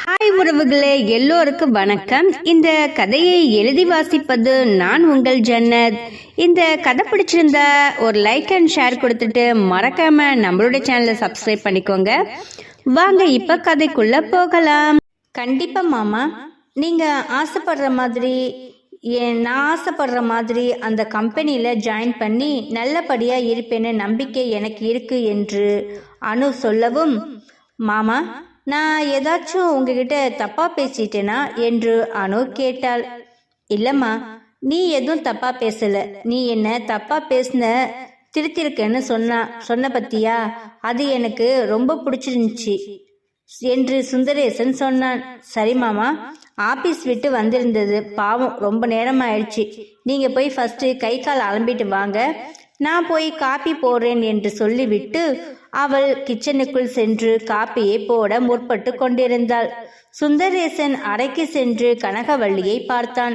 Hi உறவுகளே எல்லோருக்கும் வணக்கம். இந்த கதையை எழுதி வாசிப்பது நான் உங்கள் ஜன்னத். இந்த கதை பிடிச்சிருந்தா ஒரு லைக் அண்ட் ஷேர் கொடுத்துட்டு மறக்காம நம்மளோட சேனலை சப்ஸ்கிரைப் பண்ணிக்கோங்க. வாங்க இப்ப கதைக்குள்ள போகலாம். கண்டிப்பா மாமா. நீங்க ஆசைப்படுற மாதிரி ஏன் நான் ஆசைப்படுற மாதிரி அந்த கம்பெனியில் ஜாயின் பண்ணி நல்லபடியாக இருப்பேன்னு நம்பிக்கை எனக்கு இருக்கு என்று அனு சொல்லவும். மாமா நான் ஏதாச்சும் உங்ககிட்ட தப்பாக பேசிட்டேனா என்று அனு கேட்டாள். இல்லைம்மா நீ எதுவும் தப்பாக பேசலை. நீ என்ன தப்பாக பேசின திருத்திருக்கேன்னு சொன்னா சொன்ன பத்தியா? அது எனக்கு ரொம்ப பிடிச்சிருந்துச்சு என்று சுந்தரேசன் சொன்னான். சரி மாமா ஆபீஸ் விட்டு வந்திருந்தது. பாவம் ரொம்ப நேரம் ஆயிடுச்சு நீங்க போய் ஃபர்ஸ்ட் கை கால் அலம்பிட்டு வாங்க. நான் போய் காப்பி போடுறேன் என்று சொல்லிவிட்டு அவள் கிச்சனுக்குள் சென்று காப்பியை போட முற்பட்டு கொண்டிருந்தாள். சுந்தரேசன் அறைக்கு சென்று கனகவள்ளியை பார்த்தான்.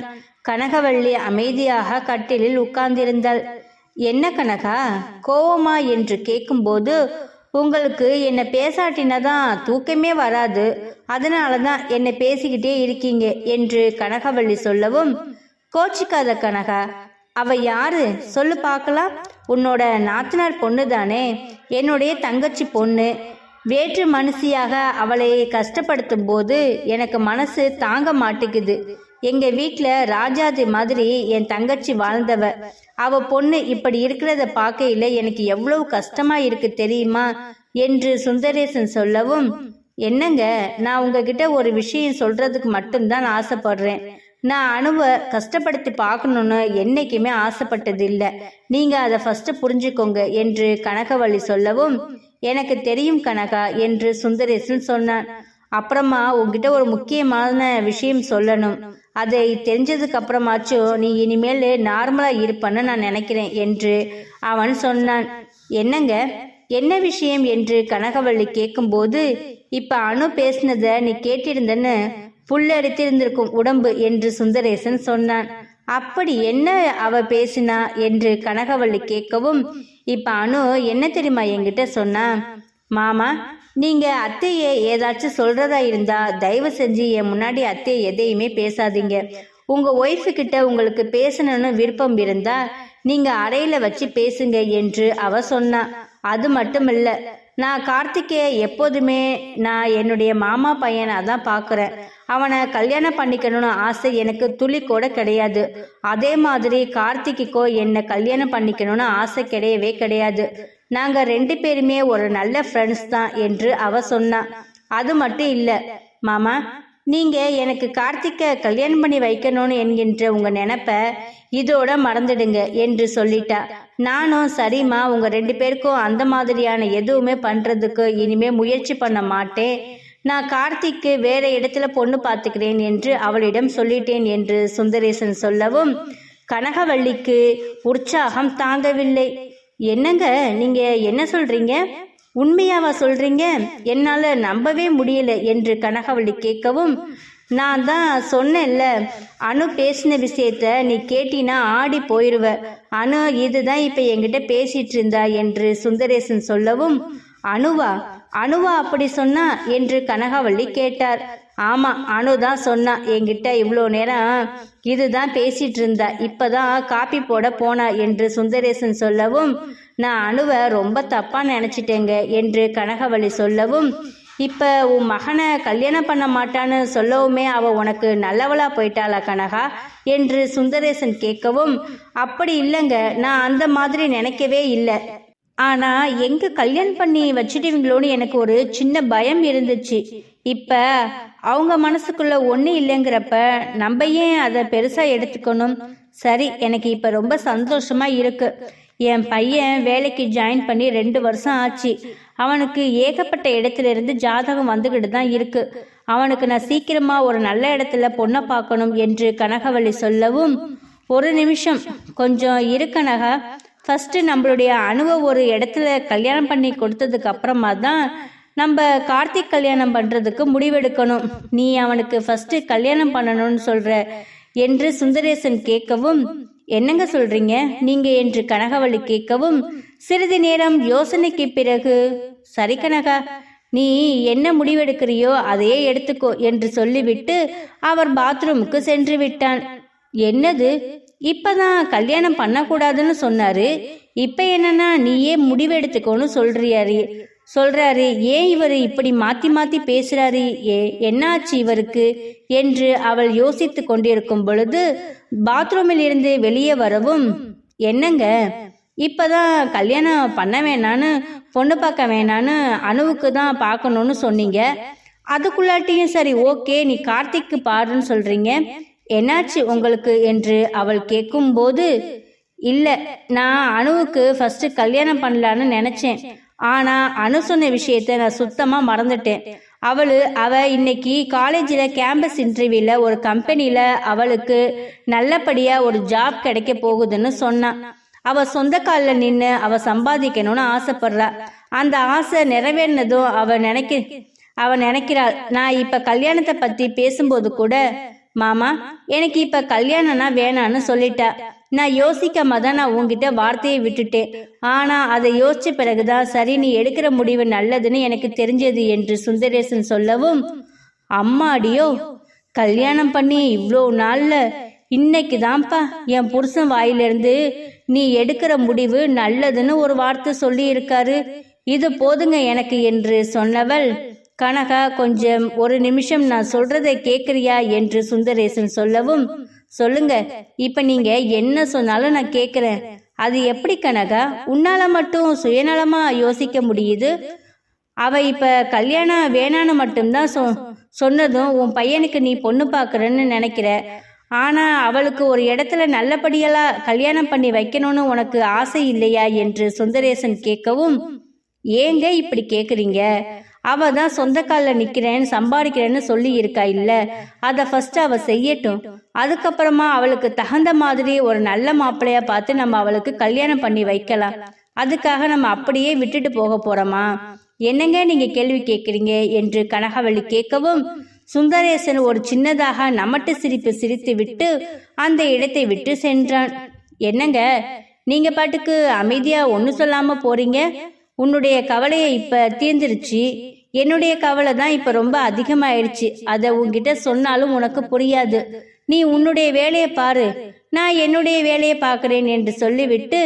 கனகவள்ளி அமைதியாக கட்டிலில் உட்கார்ந்திருந்தாள். என்ன கனகா கோவமா? என்று கேட்கும்போது உங்களுக்கு என்னை பேசாட்டினாதான் தூக்கமே வராது. அதனால தான் என்னை பேசிக்கிட்டே இருக்கீங்க என்று கனகவள்ளி சொல்லவும் கோச்சிக்காத கனகா அவ யாரு? சொல்லு பார்க்கலாம். உன்னோட நாத்தனார் பொண்ணு தானே என்னுடைய தங்கச்சி பொண்ணு. வேற்று மனுஷியாக அவளை கஷ்டப்படுத்தும் போது எனக்கு மனசு தாங்க மாட்டேங்குது. எங்க வீட்ல ராஜாஜி மாதிரி என் தங்கச்சி வாழ்ந்தவ. அவ பொண்ணு இப்படி இருக்கிறத பார்க்கையில எனக்கு எவ்வளவு கஷ்டமா இருக்கு தெரியுமா? என்று சுந்தரேசன் சொல்லவும் என்னங்க நான் உங்ககிட்ட ஒரு விஷயம் சொல்றதுக்கு மட்டும்தான் ஆசைப்படுறேன். நான் அணுவை கஷ்டப்படுத்தி பார்க்கணுன்னு என்னைக்குமே ஆசைப்பட்டது இல்லை நீங்கள் அதை ஃபஸ்ட்டு புரிஞ்சுக்கோங்க என்று கனகவள்ளி சொல்லவும் எனக்கு தெரியும் கனகா என்று சுந்தரேசன் சொன்னான். அப்புறமா உங்ககிட்ட ஒரு முக்கியமான விஷயம் சொல்லணும். அதை தெரிஞ்சதுக்கு அப்புறமாச்சும் நீ இனிமேல் நார்மலாக இருப்பன்னு நான் நினைக்கிறேன் என்று அவன் சொன்னான். என்னங்க? என்ன விஷயம்? என்று கனகவள்ளி கேட்கும்போது இப்போ அணு பேசினதை நீ கேட்டிருந்தன்னு புல்லரித்திருந்திருக்கும் உடம்பு என்று சுந்தரேசன் சொன்னான். அப்படி என்ன அவ பேசினா என்று கனகவள்ளி கேட்கவும் இப்ப அனு என்ன தெரியுமா என்கிட்ட சொன்னா? மாமா நீங்க அத்தையை ஏதாச்சும் சொல்றதா இருந்தா தயவு செஞ்சு என் முன்னாடி அத்தை எதையுமே பேசாதீங்க. உங்க ஒய்ஃபு கிட்ட உங்களுக்கு பேசணும்னு விருப்பம் இருந்தா நீங்க அறையில வச்சு பேசுங்க என்று அவ சொன்னா. அது மட்டும் இல்ல நான் கார்த்திகேய எப்போதுமே நான் என்னுடைய மாமா பையனை தான் பார்க்குறேன் அவனை கல்யாணம் பண்ணிக்கணும்னு ஆசை எனக்கு துளி கூட கிடையாது. அதே மாதிரி கார்த்திக்குக்கோ என்னை கல்யாணம் பண்ணிக்கணும்னு ஆசை கிடையவே கிடையாது. நாங்கள் ரெண்டு பேருமே ஒரு நல்ல ஃப்ரெண்ட்ஸ் தான் என்று அவ சொன்னான் அது மட்டும் இல்லை மாமா நீங்க எனக்கு கார்த்திக்க கல்யாணம் பண்ணி வைக்கணும்னு என்கின்ற உங்க நினைப்ப இதோட மறந்துடுங்க என்று சொல்லிட்டா. நானும் சரிம்மா உங்க ரெண்டு பேருக்கும் அந்த மாதிரியான எதுவுமே பண்றதுக்கு இனிமே முயற்சி பண்ண மாட்டேன். நான் கார்த்திக்கு வேற இடத்துல பொண்ணு பார்த்துக்கிறேன் என்று அவளிடம் சொல்லிட்டேன் என்று சுந்தரேசன் சொல்லவும் கனகவள்ளிக்கு உற்சாகம் தாங்கவில்லை. என்னங்க நீங்க என்ன சொல்றீங்க? உண்மையாவா சொல்றீங்க? என்னால நம்பவே முடியல என்று கனகவள்ளி கேட்கவும் நான் தான் சொன்னேன்ல அனு பேசின விஷயத்த நீ கேட்டினா ஆடி போயிருவ. அனு இதுதான் இப்ப என்கிட்ட பேசிட்டு இருந்தா என்று சுந்தரேசன் சொல்லவும் அனுவா அனுவா அப்படி சொன்னா என்று கனகவள்ளி கேட்டார். ஆமா அனு தான் சொன்னா என்கிட்ட இவ்வளோ நேரம் இதுதான் பேசிட்டு இருந்தா இப்பதான் காப்பி போட போனா என்று சுந்தரேசன் சொல்லவும் நான் அணுவை ரொம்ப தப்பா நினைச்சிட்டேங்க என்று கனகவள்ளி சொல்லவும் இப்ப உன் மகனை கல்யாணம் பண்ண மாட்டான்னு சொல்லவுமே அவ உனக்கு நல்லவளா போயிட்டாளா கனகா? என்று சுந்தரேசன் கேட்கவும் அப்படி இல்லைங்க நான் அந்த மாதிரி நினைக்கவே இல்லை. ஆனா எங்க கல்யாணம் பண்ணி வச்சிடுவீங்களோன்னு எனக்கு ஒரு சின்ன பயம் இருந்துச்சு. இப்ப அவங்க மனசுக்குள்ள ஒண்ணு இல்லைங்கிறப்ப நம்ம ஏன் அதை பெருசா எடுத்துக்கணும்? சரி எனக்கு இப்ப ரொம்ப சந்தோஷமா இருக்கு. என் பையன் வேலைக்கு ஜாயின் பண்ணி ரெண்டு வருஷம் ஆச்சு. அவனுக்கு ஏகப்பட்ட இடத்துல இருந்து ஜாதகம் வந்துகிட்டு தான் இருக்கு. அவனுக்கு நான் சீக்கிரமா ஒரு நல்ல இடத்துல பொண்ணை பார்க்கணும் என்று கனகவள்ளி சொல்லவும் ஒரு நிமிஷம் கொஞ்சம் இருக்கனகா ஃபஸ்ட்டு நம்மளுடைய அணுவை ஒரு இடத்துல கல்யாணம் பண்ணி கொடுத்ததுக்கு அப்புறமா தான் நம்ம கார்த்திக் கல்யாணம் பண்ணுறதுக்கு முடிவெடுக்கணும். நீ அவனுக்கு ஃபஸ்ட்டு கல்யாணம் பண்ணணும்னு சொல்கிற என்று சுந்தரேசன் கேட்கவும் என்னங்க சொல்றீங்க? நீங்க என்று கனகவள்ளி கேட்கவும் சிறிது நேரம் யோசனைக்கு பிறகு சரி கனகா நீ என்ன முடிவெடுக்கிறியோ அதையே எடுத்துக்கோ என்று சொல்லிவிட்டு அவர் பாத்ரூமுக்கு சென்று விட்டான். என்னது? இப்பதான் கல்யாணம் பண்ணக்கூடாதுன்னு சொன்னாரு. இப்ப என்னன்னா நீயே முடிவெடுத்துக்கோன்னு சொல்றியாரு. சொல்றாரு ஏன் இவர் இப்படி மாத்தி மாத்தி பேசுறாரு? ஏ என்னாச்சு இவருக்கு? என்று அவள் யோசித்து கொண்டிருக்கும் பொழுது பாத்ரூமில் இருந்து வெளியே வரவும் என்னங்க? இப்பதான் கல்யாணம் பண்ண வேணான்னு பொண்ணு பார்க்க வேணான்னு அணுவுக்கு தான் பார்க்கணும்னு சொன்னீங்க. அதுக்குள்ளாட்டியும் சரி ஓகே நீ கார்த்திக்கு பாருன்னு சொல்றீங்க. என்னாச்சு உங்களுக்கு என்று அவள் கேட்கும்போது இல்லை நான் அணுவுக்கு ஃபர்ஸ்ட் கல்யாணம் பண்ணலான்னு நினைச்சேன். ஆனா அணு சொன்ன விஷயத்த நான் சுத்தமா மறந்துட்டேன். அவளு அவ இன்னைக்கு காலேஜில் கேம்பஸ் இன்டர்வியூல ஒரு கம்பெனியில அவளுக்கு நல்லபடியா ஒரு ஜாப் கிடைக்க போகுதுன்னு சொன்னான் அவ சொந்த காலில் நின்று அவ சம்பாதிக்கணும்னு ஆசைப்படுறா. அந்த ஆசை நிறைவேறினதும் அவ நினைக்க அவ நினைக்கிறாள் நான் இப்ப கல்யாணத்தை பத்தி பேசும்போது கூட மாமா எனக்கு இப்ப கல்யாணம்னா வேணான்னு சொல்லிட்டா. நான் யோசிக்காம தான் நான் உங்ககிட்ட வார்த்தையை விட்டுட்டேன். ஆனா அதை யோசிச்ச பிறகுதான் சரி நீ எடுக்கிற முடிவு நல்லதுன்னு எனக்கு தெரிஞ்சது என்று சுந்தரேசன் சொல்லவும் அம்மாடியோ கல்யாணம் பண்ணி இவ்வளோ நாள்ல இன்னைக்கு தான்ப்பா என் புருஷன் வாயிலிருந்து நீ எடுக்கிற முடிவு நல்லதுன்னு ஒரு வார்த்தை சொல்லி இருக்காரு இது போதுங்க எனக்கு என்று சொன்னவள் கனகா கொஞ்சம் ஒரு நிமிஷம் நான் சொல்றதை கேக்குறியா என்று சுந்தரேசன் சொல்லவும் சொல்லுங்க இப்ப நீங்க என்ன சொன்னாலும் நான் கேக்குறேன். அது எப்படி கனகா? உன்னால மட்டும் சுயநலமா யோசிக்க முடியுது? அவ இப்ப கல்யாணம் வேணான்னு மட்டும்தான் சொ சொன்னதும் உன் பையனுக்கு நீ பொண்ணு பார்க்கறன்னு நினைக்கிற. ஆனா அவளுக்கு ஒரு இடத்துல நல்லபடியெல்லாம் கல்யாணம் பண்ணி வைக்கணும்னு உனக்கு ஆசை இல்லையா? என்று சுந்தரேசன் கேட்கவும் ஏங்க இப்படி கேக்குறீங்க? அவ தான் சொந்த காலில் நிற்கிறேன்னு சம்பாதிக்கிறேன்னு சொல்லி இருக்கா இல்லை. அதை ஃபர்ஸ்ட் அவ செய்யட்டும். அதுக்கப்புறமா அவளுக்கு தகுந்த மாதிரி ஒரு நல்ல மாப்பிள்ளையா பார்த்து நம்ம அவளுக்கு கல்யாணம் பண்ணி வைக்கலாம். அதுக்காக நம்ம அப்படியே விட்டுட்டு போக போறோமா? என்னங்க நீங்க கேள்வி கேட்குறீங்க என்று கனகவள்ளி கேட்கவும் சுந்தரேசன் ஒரு சின்னதாக நமட்டு சிரிப்பு சிரித்து விட்டு அந்த இடத்தை விட்டு சென்றான். என்னங்க நீங்க பாட்டுக்கு அமைதியா ஒன்னு சொல்லாம போறீங்க? உன்னுடைய கவலையை இப்ப தீர்ந்துருச்சு. என்னுடைய கவலை தான் இப்ப ரொம்ப அதிகமாயிடுச்சு. அதை உன்கிட்ட சொன்னாலும் உனக்கு புரியாது. நீ உன்னுடைய வேலையை பாரு. நான் என்னுடைய வேலையை பார்க்கிறேன் என்று சொல்லிவிட்டு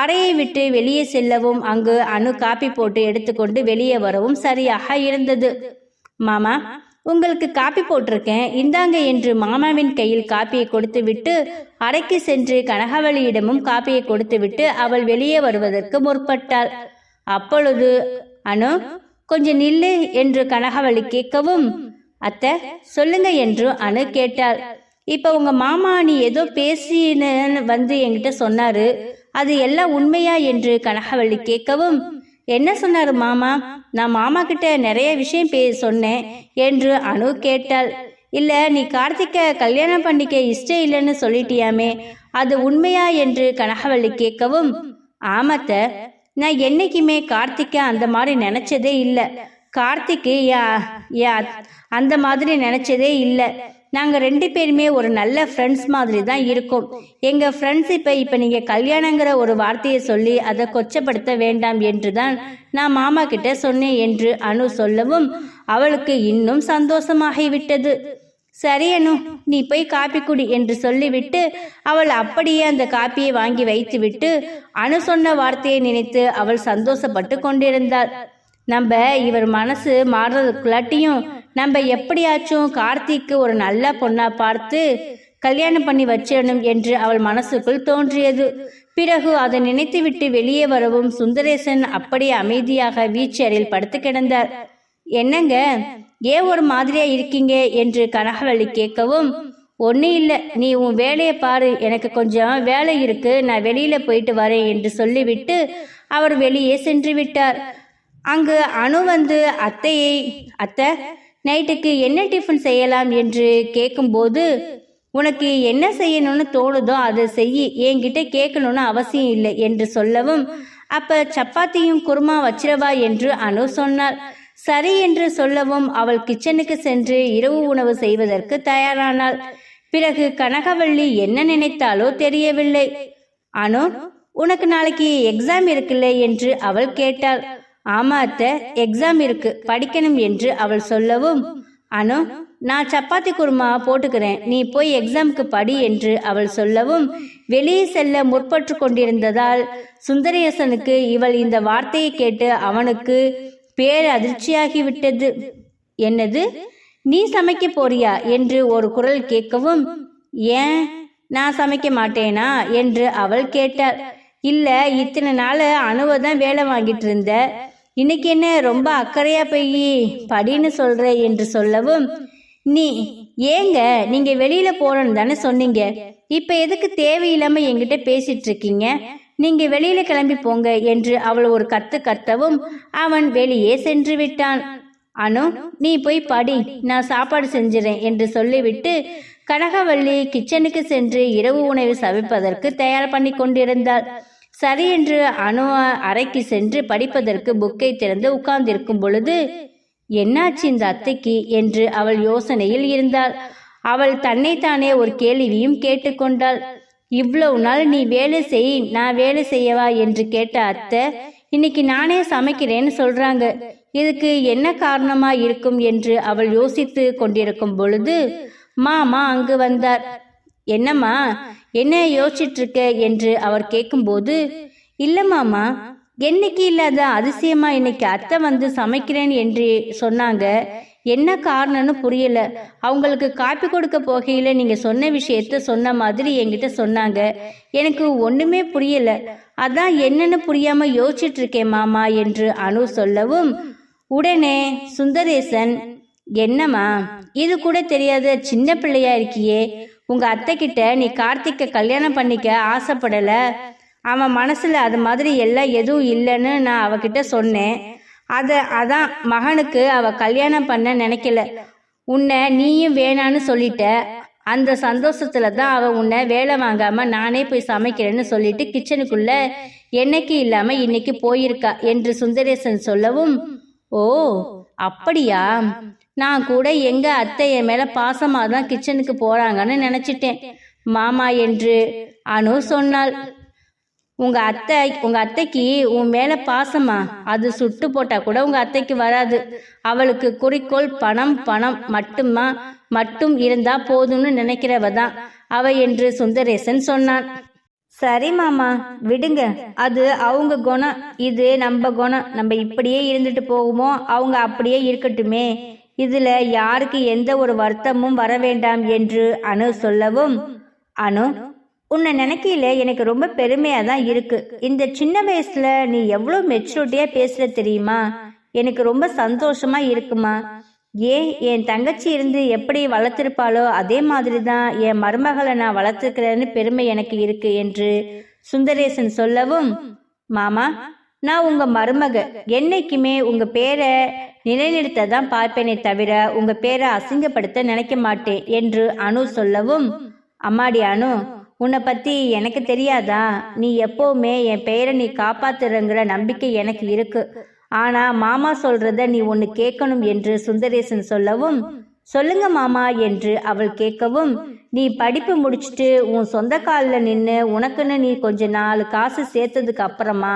அறையை விட்டு வெளியே செல்லவும் அங்கு அணு காப்பி போட்டு எடுத்துக்கொண்டு வெளியே வரவும் சரியாக இருந்தது. மாமா உங்களுக்கு காப்பி போட்டிருக்கேன். இந்தாங்க என்று மாமாவின் கையில் காப்பியை கொடுத்து விட்டு அறைக்கு சென்று கனகவளியிடமும் காப்பியை கொடுத்துவிட்டு அவள் வெளியே வருவதற்கு முற்பட்டாள். அப்பொழுது அனு கொஞ்சம் நில்லு என்று கனகவழி கேட்கவும் அத்தை சொல்லுங்க என்று அனு கேட்டாள். இப்ப உங்க மாமா நீ ஏதோ பேசினு வந்து என்கிட்ட சொன்னாரு. அது எல்லாம் உண்மையா? என்று கனகவள்ளி கேட்கவும் என்ன சொன்னாரு மாமா? நான் மாமா கிட்ட நிறைய விஷயம் பே சொன்னேன் என்று அனு கேட்டாள். இல்ல நீ கார்த்திக்க கல்யாணம் பண்ணிக்க இஷ்டம் இல்லைன்னு சொல்லிட்டியாமே அது உண்மையா? என்று கனகவள்ளி கேட்கவும் ஆமத்த நான் என்னைக்குமே கார்த்திக்க அந்த மாதிரி நினைச்சதே இல்லை. கார்த்திக்கு யா அந்த மாதிரி நினைச்சதே இல்லை. நாங்கள் ரெண்டு பேருமே ஒரு நல்ல ஃப்ரெண்ட்ஸ் மாதிரி தான் இருக்கோம். எங்கள் ஃப்ரெண்ட்ஸ் இப்போ இப்போ நீங்கள் கல்யாணங்கிற ஒரு வார்த்தையை சொல்லி அதை கொச்சப்படுத்த வேண்டாம் என்று தான் நான் மாமா கிட்ட சொன்னேன் என்று அனு சொல்லவும் அவளுக்கு இன்னும் சந்தோஷமாகிவிட்டது சரி அனு நீ போய் காப்பி குடி என்று சொல்லிவிட்டு அவள் அப்படியே அந்த காப்பியை வாங்கி வைத்துவிட்டு அனு சொன்ன வார்த்தையை நினைத்து அவள் சந்தோஷப்பட்டு கொண்டிருந்தாள். நம்ம இவர் மனசு மாறுறதுக்குள்ளாட்டியும் நம்ம எப்படியாச்சும் கார்த்திக்கு ஒரு நல்ல பொண்ணா பார்த்து கல்யாணம் பண்ணி வச்சிடணும் என்று அவள் மனசுக்குள் தோன்றியது. பிறகு அதை நினைத்துவிட்டு வெளியே வரவும் சுந்தரேசன் அப்படியே அமைதியாக வீச்சரில் படுத்து கிடந்தார். என்னங்க ஏன் ஒரு மாதிரியா இருக்கீங்க? என்று கனகவள்ளி கேட்கவும் ஒன்றும் இல்லை. நீ உன் வேலையை பாரு. எனக்கு கொஞ்சம் வேலை இருக்கு. நான் வெளியில போயிட்டு வரேன் என்று சொல்லிவிட்டு அவர் வெளியே சென்று விட்டார். அங்கு அணு வந்து அத்தையை அத்தை நைட்டுக்கு என்ன டிஃபன் செய்யலாம்? என்று கேட்கும்போது உனக்கு என்ன செய்யணும்னு தோணுதோ அதை செய்யி. என்கிட்ட கேட்கணும்னு அவசியம் இல்லை என்று சொல்லவும் அப்ப சப்பாத்தியும் குருமா வச்சிரவா என்று அனு சொன்னார் சரி என்று சொல்லவும் அவள் கிச்சனுக்கு சென்று இரவு உணவு செய்வதற்கு தயாரானாள். பிறகு கனகவள்ளி என்ன நினைத்தாலோ தெரியவில்லை. அனு உனக்கு நாளைக்கு எக்ஸாம் இருக்குல்ல என்று அவள் கேட்டாள். ஆமா அத்தை எக்ஸாம் இருக்கு படிக்கணும் என்று அவள் சொல்லவும் அனு நான் சப்பாத்தி குருமா போட்டுக்கிறேன் நீ போய் எக்ஸாமுக்கு படி என்று அவள் சொல்லவும் வெளியே செல்ல முற்பட்டு கொண்டிருந்ததால் சுந்தரேசனுக்கு இவள் இந்த வார்த்தையை கேட்டு அவனுக்கு பேர் அதிர்ச்சியாகிவிட்டது. என்னது? நீ சமைக்க போறியா? என்று ஒரு குரல் கேட்கவும் ஏன்? நான் சமைக்க மாட்டேனா? என்று அவள் கேட்டாள். இல்ல இத்தனை நாள் அணுவை தான் வேலை வாங்கிட்டு இருந்த. இன்னைக்கு என்ன ரொம்ப அக்கறையா போய் படின்னு சொல்ற? என்று சொல்லவும் நீ ஏங்க நீங்க வெளியில போறோன்னு தானே சொன்னீங்க. இப்ப எதுக்கு தேவையில்லாம என்கிட்ட பேசிட்டு இருக்கீங்க? நீங்க வெளியில கிளம்பி போங்க என்று அவள் ஒரு கத்து கத்தவும் அவன் வெளியே சென்று விட்டான். அனு நீ போய் படி நான் சாப்பாடு செஞ்சிறேன் என்று சொல்லிவிட்டு கனகவள்ளி கிச்சனுக்கு சென்று இரவு உணவு சமைப்பதற்கு தயார் பண்ணி கொண்டிருந்தாள். சரி என்று அனு அறைக்கு சென்று படிப்பதற்கு புக்கை திறந்து உட்கார்ந்திருக்கும் பொழுது என்னாச்சு இந்த அத்தைக்கு? என்று அவள் யோசனையில் இருந்தாள். அவள் தன்னைத்தானே ஒரு கேள்வியும் கேட்டுக்கொண்டாள் இவ்வளவு நாள் நீ வேலை செய் நான் வேலை செய்யவா என்று கேட்ட அத்தை இன்னைக்கு நானே சமைக்கிறேன்னு சொல்றாங்க. இதுக்கு என்ன காரணமா இருக்கும் என்று அவள் யோசித்து கொண்டிருக்கும் பொழுது மாமா அங்கு வந்தார். என்னம்மா என்ன யோசிச்சிட்டு இருக்க என்று அவர் கேட்கும்போது இல்ல மாமா என்னைக்கு இல்லாத அதிசயமா இன்னைக்கு அத்தை வந்து சமைக்கிறேன் என்று சொன்னாங்க. என்ன காரணம்னு புரியல. அவங்களுக்கு காப்பி கொடுக்க போகையில நீங்க சொன்ன விஷயத்த சொன்ன மாதிரி என்கிட்ட சொன்னாங்க. எனக்கு ஒண்ணுமே புரியல. அதான் என்னன்னு புரியாம யோசிச்சுட்டு இருக்கேன் மாமா என்று அனு சொல்லவும் உடனே சுந்தரேசன் என்னம்மா? இது கூட தெரியாத சின்ன பிள்ளையா இருக்கியே. உங்க அத்தை கிட்ட நீ கார்த்திக்க கல்யாணம் பண்ணிக்க ஆசைப்படல. அவன் மனசுல அது மாதிரி எல்லாம் எதுவும் இல்லைன்னு நான் அவகிட்ட சொன்னேன். அத அதான் மகனுக்கு அவ கல்யாணம் பண்ண நினைக்கல. உன்னை நீயும் வேணான்னு சொல்லிட்ட. அந்த சந்தோஷத்துல தான் அவ உன்னை வேலை வாங்காம நானே போய் சமைக்கிறேன்னு சொல்லிட்டு கிச்சனுக்குள்ள என்னைக்கு இல்லாம இன்னைக்கு போயிருக்கா என்று சுந்தரேசன் சொல்லவும் ஓ அப்படியா? நான் கூட எங்க அத்தை என் மேல பாசமா தான் கிச்சனுக்கு போறாங்கன்னு நினைச்சிட்டேன். மாமா என்று அனு சொன்னாள். உங்க அத்தை உங்க அத்தைக்கு உன் மேல பாசமா? அது சுட்டு போட்டா கூட உங்க அத்தைக்கு வராது. அவளுக்கு குறிக்கோள் பணம் பணம் மட்டுமா? மட்டும் இருந்தா போதும்னு நினைக்கிறவ தான் அவ என்று சுந்தரேசன் சொன்னான். சரி மாமா விடுங்க. அது அவங்க குணம். இது நம்ம குணம். நம்ம இப்படியே இருந்துட்டு போகுமோ? அவங்க அப்படியே இருக்கட்டுமே. இதுல யாருக்கு எந்த ஒரு வருத்தமும் வர வேண்டாம் என்று அனு சொல்லவும் அனு உன்னை நினைக்கையில எனக்கு ரொம்ப பெருமையா தான் இருக்கு. இந்த சின்ன வயசுல நீ எவ்வளவு மெச்சூரிட்டியா பேசுற தெரியுமா? எனக்கு ரொம்ப சந்தோஷமா இருக்குமா? ஏன் என் தங்கச்சி இருந்து எப்படி வளர்த்திருப்பாளோ அதே மாதிரி தான் என் மருமகளை நான் வளர்த்துருக்கிறேன்னு பெருமை எனக்கு இருக்கு என்று சுந்தரேசன் சொல்லவும் மாமா நான் உங்க மருமக. என்னைக்குமே உங்க பேரை நிலைநிறுத்த தான் பார்ப்பேனே தவிர உங்க பேரை அசிங்கப்படுத்த நினைக்க மாட்டேன் என்று அனு சொல்லவும் அம்மாடி அனு உன்னை பத்தி எனக்கு தெரியாதா? நீ எப்பவுமே என் பெயரை நீ காப்பாத்துறங்கிற நம்பிக்கை எனக்கு இருக்கு. ஆனா மாமா சொல்றத நீ ஒன்னு கேட்கணும் என்று சுந்தரேசன் சொல்லவும் சொல்லுங்க மாமா என்று அவள் கேட்கவும் நீ படிப்பு முடிச்சுட்டு உன் சொந்த காலில் நின்று உனக்குன்னு நீ கொஞ்ச நாள் காசு சேர்த்ததுக்கு அப்புறமா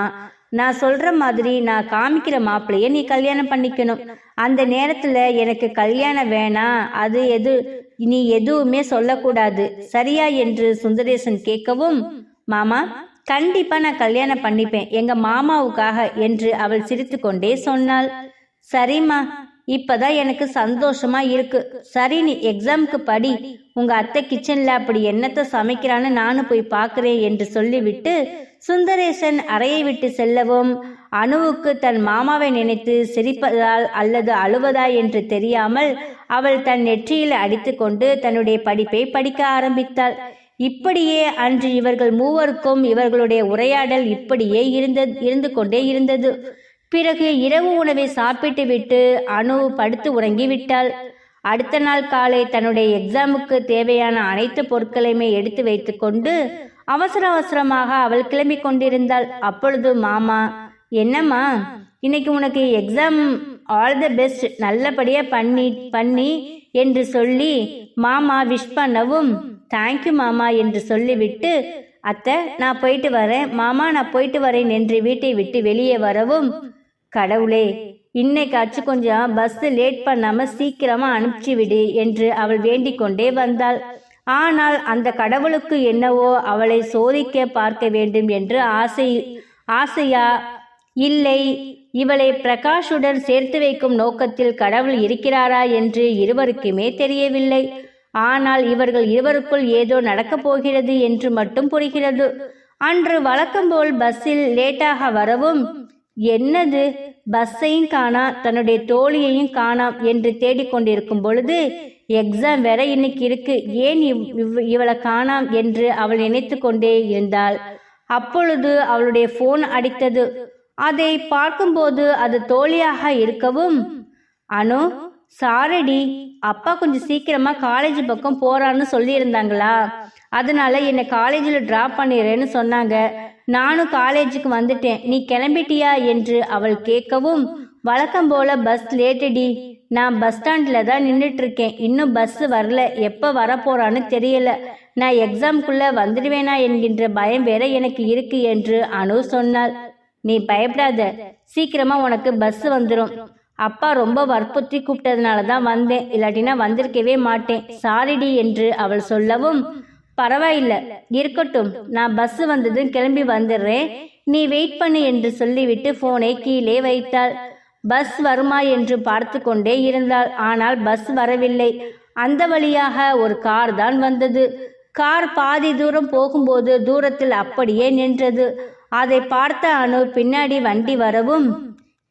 நான் சொல்ற மாதிரி நான் காமிக்கிற மாப்பிள்ளைய நீ கல்யாணம் பண்ணிக்கணும். அந்த நேரத்துல எனக்கு கல்யாணம் வேணாம் அது எது நீ எதுவுமே சொல்லக்கூடாது. சரியா என்று சுந்தரேசன் கேட்கவும் மாமா கண்டிப்பா நான் கல்யாணம் பண்ணிப்பேன். எங்க மாமாவுக்காக என்று அவள் சிரித்துக்கொண்டே சொன்னாள். சரிம்மா இப்பதான் எனக்கு சந்தோஷமா இருக்கு. சரி நீ எக்ஸாமுக்கு படி. உங்க அத்தை கிச்சன்ல அப்படி என்னத்த சமைக்கிறான்னு நானும் போய் பார்க்கிறேன் என்று சொல்லிவிட்டு சுந்தரேசன் அறையை விட்டு செல்லவும் அணுவுக்கு தன் மாமாவை நினைத்து சிரிப்பதால் அல்லது அழுவதா என்று தெரியாமல் அவள் தன் நெற்றியில் அடித்துக்கொண்டு தன்னுடைய படிப்பை படிக்க ஆரம்பித்தாள். இப்படியே அன்று இவர்கள் மூவருக்கும் இவர்களுடைய உரையாடல் இப்படியே இருந்தது இருந்து கொண்டே இருந்தது. பிறகு இரவு உணவை சாப்பிட்டு விட்டு அணு படுத்து உறங்கிவிட்டாள். அடுத்த நாள் காலை தன்னுடைய எக்ஸாமுக்கு தேவையான அனைத்து பொருட்களையுமே எடுத்து வைத்துக்கொண்டு அவசர அவசரமாக அவள் கிளம்பி கொண்டிருந்தாள். அப்பொழுது மாமா என்னம்மா? இன்னைக்கு உனக்கு எக்ஸாம் ஆல் த பெஸ்ட் நல்லபடியா பண்ணி பண்ணி என்று சொல்லி மாமா விஷ் பண்ணவும். தேங்க்யூ மாமா என்று சொல்லிவிட்டு அத்தை நான் போயிட்டு வரேன். மாமா நான் போயிட்டு வரேன் என்று வீட்டை விட்டு வெளியே வரவும் கடவுளே இன்னைக்காச்சு கொஞ்சம் பஸ் லேட் பண்ணாம சீக்கிரமா அனுப்பிச்சு விடு என்று அவள் வேண்டிக் கொண்டே வந்தாள். ஆனால் அந்த கடவுளுக்கு என்னவோ அவளை சோதிக்க பார்க்க வேண்டும் என்று ஆசை ஆசையா? இல்லை இவளை பிரகாஷுடன் சேர்த்து வைக்கும் நோக்கத்தில் கடவுள் இருக்கிறாரா என்று இருவருக்குமே தெரியவில்லை. ஆனால் இவர்கள் இருவருக்குள் ஏதோ நடக்கப் போகிறது என்று மட்டும் புரிகிறது. அன்று வழக்கம்போல் பஸ்ஸில் லேட்டாக வரவும் என்னது? பஸ்ஸையும் காணா தன்னுடைய தோழியையும் காணாம் என்று தேடிக்கொண்டிருக்கும் பொழுது எக்ஸாம் வேற இன்னைக்கு இருக்கு. ஏன் இவ்- இவ்- இவளை காணாம் என்று அவள் நினைத்து கொண்டே இருந்தாள். அப்பொழுது அவளுடைய போன் அடித்தது. அதை பார்க்கும்போது அது தோழியாக இருக்கவும் அனு சாரடி அப்பா கொஞ்சம் சீக்கிரமா காலேஜ் பக்கம் போறான்னு சொல்லியிருந்தாங்களா? அதனால என்னை காலேஜில் டிராப் பண்ணிடுறேன்னு சொன்னாங்க. நானும் காலேஜுக்கு வந்துட்டேன். நீ கிளம்பிட்டியா என்று அவள் கேட்கவும் வழக்கம் போல பஸ் லேட்டடி நான் பஸ் ஸ்டாண்டில் தான் நின்றுட்டு இருக்கேன் இன்னும் பஸ் வரல. எப்போ வரப்போறான்னு தெரியல. நான் எக்ஸாம்குள்ள வந்துடுவேனா என்கின்ற பயம் வேற எனக்கு இருக்கு என்று அனு சொன்னாள். நீ பயப்படாத. சீக்கிரமா உனக்கு பஸ் வந்துடும் அப்பா ரொம்ப வற்புறுத்தி கூப்பிட்டதுனால தான் வந்தேன். இல்லாட்டினா வந்திருக்கவே மாட்டேன். சாரிடி என்று அவள் சொல்லவும் பரவாயில்ல. இருக்கட்டும் நான் பஸ் வந்ததும் கிளம்பி வந்துடுறேன். நீ வெயிட் பண்ணு என்று சொல்லிவிட்டு போனை கீழே வைத்தாள். பஸ் வருமா என்று பார்த்து கொண்டே இருந்தாள். ஆனால் பஸ் வரவில்லை. அந்த வழியாக ஒரு கார் தான் வந்தது. கார் பாதி தூரம் போகும்போது தூரத்தில் அப்படியே நின்றது. அதை பார்த்த அனு பின்னாடி வண்டி வரவும்?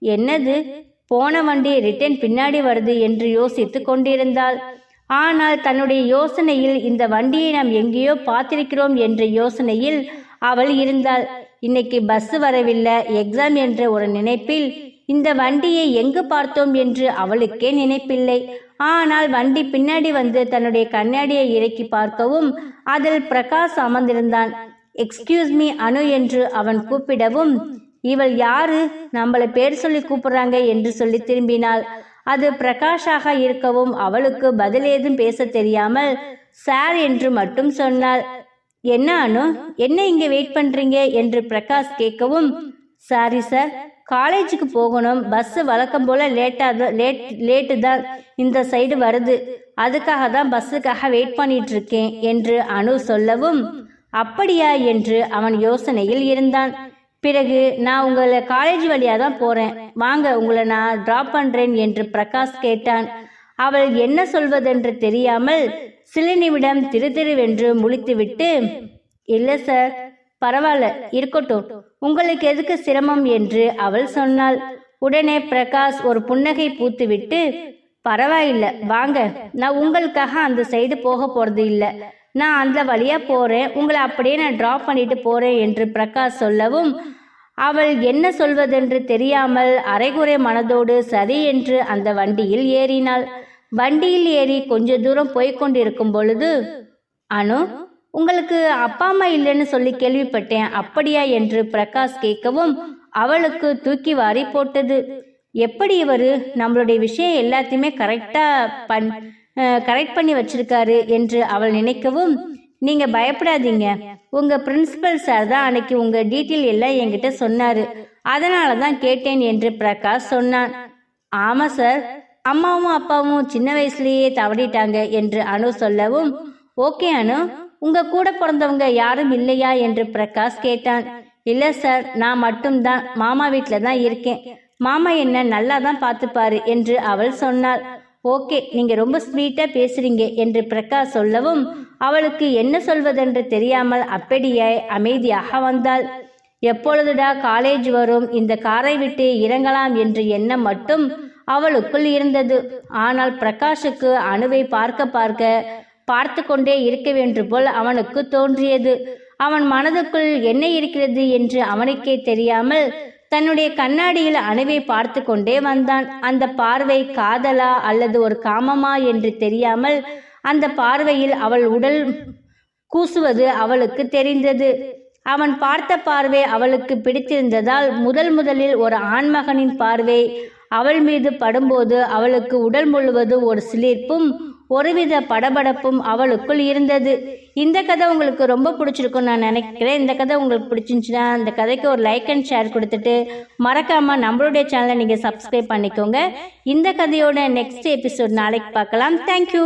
என்னது? போன வண்டி ரிட்டர்ன் பின்னாடி வருது என்று யோசித்து கொண்டிருந்தாள். ஆனால் தன்னுடைய யோசனையில் இந்த வண்டியை நாம் எங்கேயோ பார்த்திருக்கிறோம் என்ற யோசனையில் அவள் இருந்தாள். இன்னைக்கு பஸ் வரவில்லை. எக்ஸாம் என்ற ஒரு நினைப்பில் இந்த வண்டியை எங்கு பார்த்தோம் என்று அவளுக்கே நினைப்பில்லை. ஆனால் வண்டி பின்னாடி வந்து தன்னுடைய கண்ணாடியை இறக்கி பார்க்கவும் அதில் பிரகாஷ் அமர்ந்திருந்தான். எக்ஸ்கியூஸ் மீ அனு என்று அவன் கூப்பிடவும் இவள் யாரு? நம்மளை பேர் சொல்லி கூப்பிடுறாங்க என்று சொல்லி திரும்பினாள். அது பிரகாஷாக இருக்கவும் அவளுக்கு பதில் ஏதும் பேச தெரியாமல் சார் என்று மட்டும் சொன்னாள். என்ன அனு? என்ன இங்க வெயிட் பண்றீங்க? என்று பிரகாஷ் கேட்கவும் சாரி சார் காலேஜுக்கு போகணும். பஸ் வழக்கம் போல லேட்டா லேட் லேட்டு தான் இந்த சைடு வருது. அதுக்காக தான் பஸ்ஸுக்காக வெயிட் பண்ணிட்டு இருக்கேன் என்று அனு சொல்லவும் அப்படியா என்று அவன் யோசனையில் இருந்தான். பிறகு நான் உங்களை காலேஜ் வழியாக தான் போகிறேன் வாங்க உங்களை நான் ட்ராப் பண்ணுறேன் என்று பிரகாஷ் கேட்டான். அவள் என்ன சொல்வதென்று தெரியாமல் சில நிமிடம் திரு திருவென்று முழித்துவிட்டு இல்லை சார் பரவாயில்ல இருக்கட்டும். உங்களுக்கு எதுக்கு சிரமம்? என்று அவள் சொன்னாள். உடனே பிரகாஷ் ஒரு புன்னகை பூத்துவிட்டு பரவாயில்ல வாங்க. நான் உங்களுக்காக அந்த சைடு போக போறது இல்லை. நான் அந்த வழியாக போகிறேன் உங்களை அப்படியே நான் ட்ராப் பண்ணிட்டு போகிறேன் என்று பிரகாஷ் சொல்லவும் அவள் என்ன சொல்வதென்று தெரியாமல் அரைகுறை மனதோடு சரி என்று அந்த வண்டியில் ஏறினாள். வண்டியில் ஏறி கொஞ்ச தூரம் போய்கொண்டிருக்கும் பொழுது அனு உங்களுக்கு அப்பா அம்மா இல்லைன்னு சொல்லி கேள்விப்பட்டேன். அப்படியா? என்று பிரகாஷ் கேட்கவும் அவளுக்கு தூக்கி வாரி போட்டது. எப்படி இவர்? நம்மளுடைய விஷயம் எல்லாத்தையுமே கரெக்டாக பண் கரெக்ட் பண்ணி வச்சிருக்காரு என்று அவள் நினைக்கவும் நீங்க பயப்படாதீங்க. உங்க பிரின்சிபல் சார் தான் அன்னைக்கு உங்க டீட்டெயில் எல்லாம் என்கிட்ட சொன்னாரு. அதனால தான் கேட்டேன் என்று பிரகாஷ் சொன்னான். ஆமா சார் அம்மாவும் அப்பாவும் சின்ன வயசுலயே தவறிட்டாங்க என்று அனு சொல்லவும் ஓகே அனு. உங்க கூட பிறந்தவங்க யாரும் இல்லையா? என்று பிரகாஷ் கேட்டான். இல்ல சார் நான் மட்டும்தான். மாமா வீட்ல தான் இருக்கேன். மாமா என்ன நல்லா தான் பார்த்துப்பாரு என்று அவள் சொன்னாள். ஓகே நீங்க ரொம்ப ஸ்வீட்டா பேசுறீங்க என்று பிரகாஷ் சொல்லவும் அவளுக்கு என்ன சொல்வதென்று தெரியாமல் அப்படியே அமைதியாக வந்தாள். எப்பொழுதுடா காலேஜ் வரும் இந்த காரை விட்டு இறங்கலாம் என்ற எண்ணம் மட்டும் அவளுக்குள் இருந்தது. ஆனால் பிரகாஷுக்கு அணுவை பார்க்க பார்க்க பார்த்து கொண்டே இருக்க வேண்டும் போல் அவனுக்கு தோன்றியது. அவன் மனதுக்குள் என்ன இருக்கிறது என்று அவனுக்கே தெரியாமல் தன்னுடைய கண்ணாடியில் அணுவை பார்த்து கொண்டே வந்தான். அந்த பார்வை காதலா அல்லது ஒரு காமமா என்று தெரியாமல் அந்த பார்வையில் அவள் உடல் கூசுவது அவளுக்கு தெரிந்தது. அவன் பார்த்த பார்வை அவளுக்கு பிடித்திருந்ததால் முதல் முதலில் ஒரு ஆண்மகனின் பார்வை அவள் மீது படும்போது அவளுக்கு உடல் முழுவதும் ஒரு சிலிர்ப்பும் ஒருவித படபடப்பும் அவளுக்குள் இருந்தது. இந்த கதை உங்களுக்கு ரொம்ப பிடிச்சிருக்கும்னு நான் நினைக்கிறேன். இந்த கதை உங்களுக்கு பிடிச்சிருந்துச்சுன்னா இந்த கதைக்கு ஒரு லைக் அண்ட் ஷேர் கொடுத்துட்டு மறக்காமல் நம்மளுடைய சேனலை நீங்கள் சப்ஸ்கிரைப் பண்ணிக்கோங்க. இந்த கதையோட நெக்ஸ்ட் எபிசோட் நாளைக்கு பார்க்கலாம். தேங்க்யூ